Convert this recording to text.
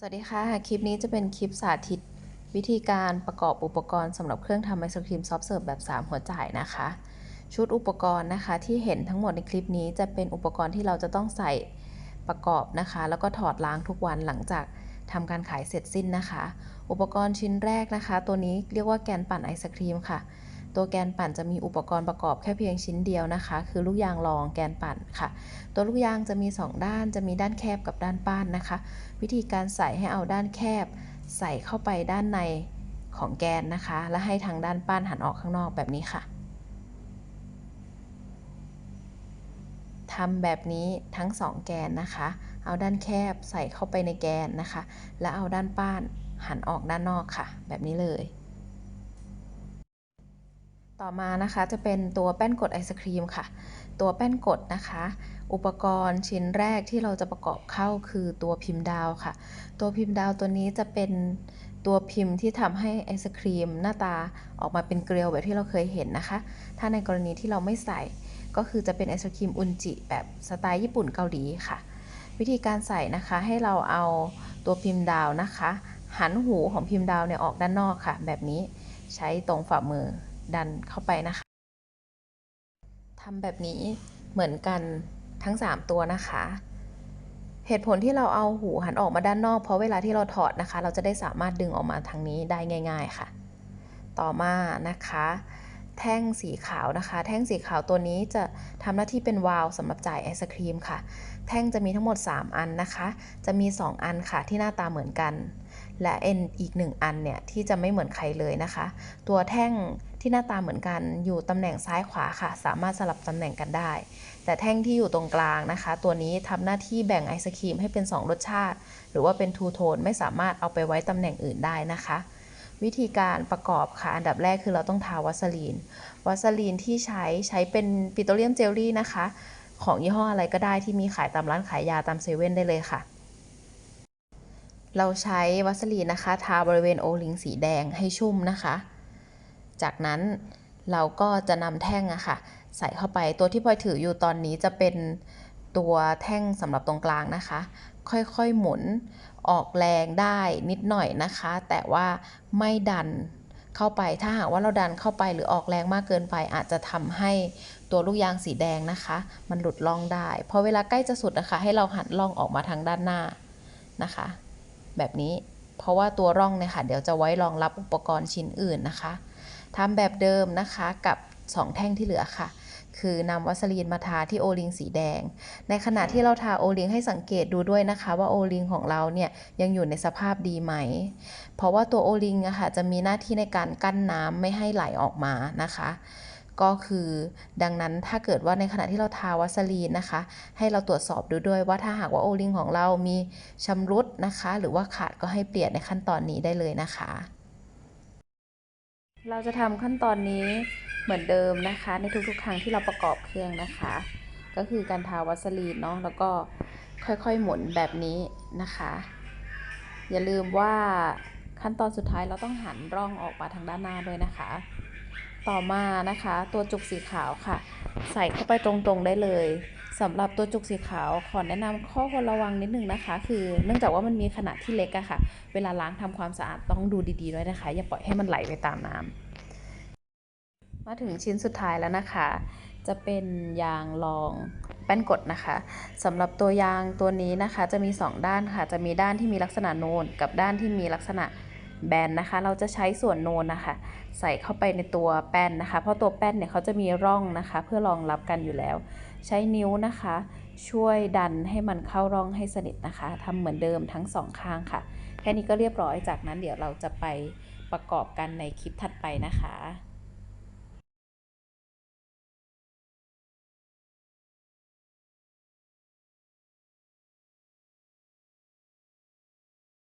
สวัสดีค่ะ คลิปนี้จะเป็นคลิปสาธิต วิธีการประกอบอุปกรณ์สำหรับเครื่องทำไอศครีมซอฟต์เสิร์ฟแบบ 3 หัวจ่ายนะคะ ชุดอุปกรณ์นะคะที่เห็นทั้งหมดในคลิปนี้จะเป็นอุปกรณ์ที่เราจะต้องใส่ประกอบนะคะ แล้วก็ถอดล้างทุกวันหลังจากทำการขายเสร็จสิ้นนะคะ อุปกรณ์ชิ้นแรกนะคะ ตัวนี้เรียกว่าแกนปั่นไอศครีมค่ะ ตัวแกนปั่นจะมีอุปกรณ์ประกอบแค่เพียงชิ้นเดียวนะคะ คือลูกยางรองแกนปั่นค่ะ ตัวลูกยางจะมี 2 ด้าน จะมีด้านแคบกับด้านป้านนะคะ วิธีการใส่ให้เอาด้านแคบ ใส่เข้าไปด้านในของแกนนะคะ และให้ทางด้านป้านหันออกข้างนอกแบบนี้ค่ะทำแบบนี้ทั้ง 2 แกนนะคะ เอาด้านแคบใส่เข้าไปในแกนนะคะ และเอาด้านป้านหันออกด้านนอกค่ะ แบบนี้เลย ต่อมานะคะจะเป็นตัวแป้นกดไอศครีมค่ะ ตัวแป้นกดนะคะ อุปกรณ์ชิ้นแรกที่เราจะประกอบเข้าคือตัวพิมพ์ดาวค่ะ ตัวพิมพ์ดาวตัวนี้จะเป็นตัวพิมพ์ที่ทำให้ไอศครีมหน้าตาออกมาเป็นเกลียวแบบที่เราเคยเห็นนะคะ ถ้าในกรณีที่เราไม่ใส่ก็คือจะเป็นไอศครีมอุนจิแบบสไตล์ญี่ปุ่นเกาหลีค่ะ วิธีการใส่นะคะให้เราเอาตัวพิมพ์ดาวนะคะ หันหูของพิมพ์ดาวเนี่ยออกด้านนอกค่ะ แบบนี้ใช้ตรงฝ่ามือ ดันเข้าไปนะคะทำแบบนี้เหมือนกันทั้ง 3 ตัวนะคะ เหตุผลที่เราเอาหูหันออกมาด้านนอก เพราะเวลาที่เราถอดนะคะ เราจะได้สามารถดึงออกมาทางนี้ได้ง่าย ๆค่ะ ต่อมานะคะ แท่งสีขาวนะคะ แท่งสีขาวตัวนี้จะทำหน้าที่เป็นวาล์วสำหรับจ่ายไอศครีมค่ะ แท่งจะมีทั้งหมด 3 อันนะคะ จะมี 2 อันค่ะที่หน้าตาเหมือนกัน และเอ็นอีก 1 อันเนี่ยที่จะไม่เหมือนใครเลยนะคะ ตัวแท่งที่หน้าตาเหมือนกันอยู่ตำแหน่งซ้ายขวาค่ะ สามารถสลับตำแหน่งกันได้ แต่แท่งที่อยู่ตรงกลางนะคะ ตัวนี้ทำหน้าที่แบ่งไอศครีมให้เป็น 2 รสชาติ หรือว่าเป็นทูโทนไม่สามารถเอาไปไว้ตำแหน่งอื่นได้นะคะ วิธีการประกอบค่ะ อันดับแรกคือเราต้องทาวัสลีน วัสลีนที่ใช้ใช้เป็นปิโตรเลียมเจลลี่นะคะ ของยี่ห้ออะไรก็ได้ที่มีขายตามร้านขายยาตามเซเว่นได้เลยค่ะ เราใช้วัสลีนนะคะ ทาบริเวณโอลิงสีแดงให้ชุ่มนะคะ จากนั้นเราก็จะนำแท่งอะค่ะ ใส่เข้าไปตัวที่พลอยถืออยู่ตอนนี้จะเป็นตัวแท่งสำหรับตรงกลางนะคะ ค่อยๆหมุนออกแรงได้นิดหน่อยนะคะ แต่ว่าไม่ดันเข้าไป ถ้าหากว่าเราดันเข้าไปหรือออกแรงมากเกินไป อาจจะทำให้ตัวลูกยางสีแดงนะคะ มันหลุดล่องได้พอเวลาใกล้จะสุดนะคะ ให้เราหันล่องออกมาทางด้านหน้านะคะ แบบนี้เพราะว่าตัวร่องเนี่ยค่ะเดี๋ยวจะไว้รองรับอุปกรณ์ชิ้นอื่นนะคะทำแบบเดิมนะคะกับ 2 แท่งที่เหลือค่ะ คือนำวัสลีนมาทาที่โอลิงสีแดง ในขณะที่เราทาโอลิงให้สังเกตดูด้วยนะคะ ว่าโอลิงของเราเนี่ยยังอยู่ในสภาพดีไหม เพราะว่าตัวโอลิงอะค่ะจะมีหน้าที่ในการกั้นน้ำไม่ให้ไหลออกมานะคะก็คือดังนั้นถ้าเกิดว่าในขณะที่เราทาวัสลีนนะคะ ให้เราตรวจสอบดูด้วยว่าถ้าหากว่าโอลิงของเรามีชำรุดนะคะ หรือว่าขาดก็ให้เปลี่ยนในขั้นตอนนี้ได้เลยนะคะ เราจะทำขั้นตอนนี้ เหมือนเดิมนะคะ ในทุกๆ ครั้งที่เราประกอบเครื่องนะคะ ก็คือการทาวัสลีนเนาะแล้วก็ค่อยๆหมุนแบบนี้นะคะ อย่าลืมว่าขั้นตอนสุดท้ายเราต้องหันร่องออกมาทางด้านหน้าด้วยนะคะ ต่อมานะคะตัวจุกสีขาวค่ะ ใส่เข้าไปตรงๆได้เลยสำหรับตัวจุกสีขาวขอแนะนำข้อควรระวังนิดนึงนะคะ คือเนื่องจากว่ามันมีขนาดที่เล็กอะค่ะ เวลาล้างทำความสะอาดต้องดูดีๆด้วยนะคะ อย่าปล่อยให้มันไหลไปตามน้ำ มาถึงชิ้นสุดท้ายแล้วนะคะ จะเป็นยางรองแป้นกดนะคะสำหรับตัวยางตัวนี้นะคะ จะมี 2 ด้านค่ะ จะมีด้านที่มีลักษณะโนนกับด้านที่มีลักษณะแบนนะคะ เราจะใช้ส่วนโนนนะคะ ใส่เข้าไปในตัวแป้นนะคะ เพราะตัวแป้นเนี่ยเขาจะมีร่องนะคะ เพื่อรองรับกันอยู่แล้ว ใช้นิ้วนะคะ ช่วยดันให้มันเข้าร่องให้สนิทนะคะทำเหมือนเดิมทั้งสองข้างค่ะ แค่นี้ก็เรียบร้อยจากนั้นเดี๋ยวเราจะไปประกอบกันในคลิปถัดไปนะคะ